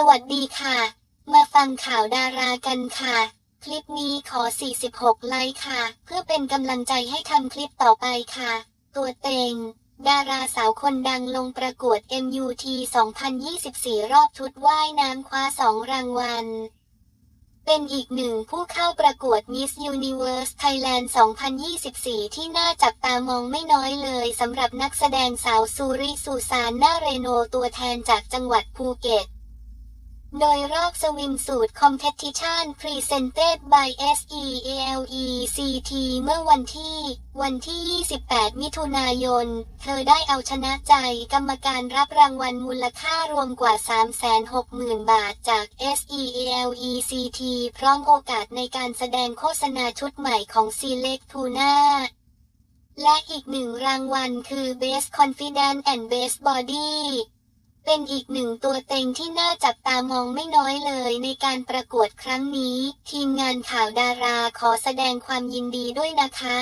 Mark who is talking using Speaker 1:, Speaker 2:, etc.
Speaker 1: สวัสดีค่ะ มาฟังข่าวดารากันค่ะ คลิปนี้ขอ 46 ไลค์ค่ะ เพื่อเป็นกำลังใจให้ทำคลิปต่อไปค่ะ ตัวเต็งดาราสาวคนดังลงประกวด MUT 2024 รอบชุดว่ายน้ำคว้า2รางวัล เป็นอีกหนึ่งผู้เข้าประกวด Miss Universe Thailand 2024 ที่น่าจับตามองไม่น้อยเลยสำหรับนักแสดงสาวซูริสุสานนาเรโนตัวแทนจากจังหวัดภูเก็ต โดยรอบสวิมสูตร Competition Presented by SEALECT เมื่อวันที่ วันที่ 28 มิถุนายน เธอได้เอาชนะใจกรรมการรับรางวัลมูลค่ารวมกว่า 360,000 บาทจาก SEALECT พร้อมโอกาสในการแสดงโฆษณาชุดใหม่ของ Select Tuna และอีกหนึ่งรางวัลคือ Best Confidence and Best Body เป็นอีกหนึ่งตัวเต็งที่น่าจับตามองไม่น้อยเลยในการประกวดครั้งนี้ ทีมงานข่าวดาราขอแสดงความยินดีด้วยนะคะ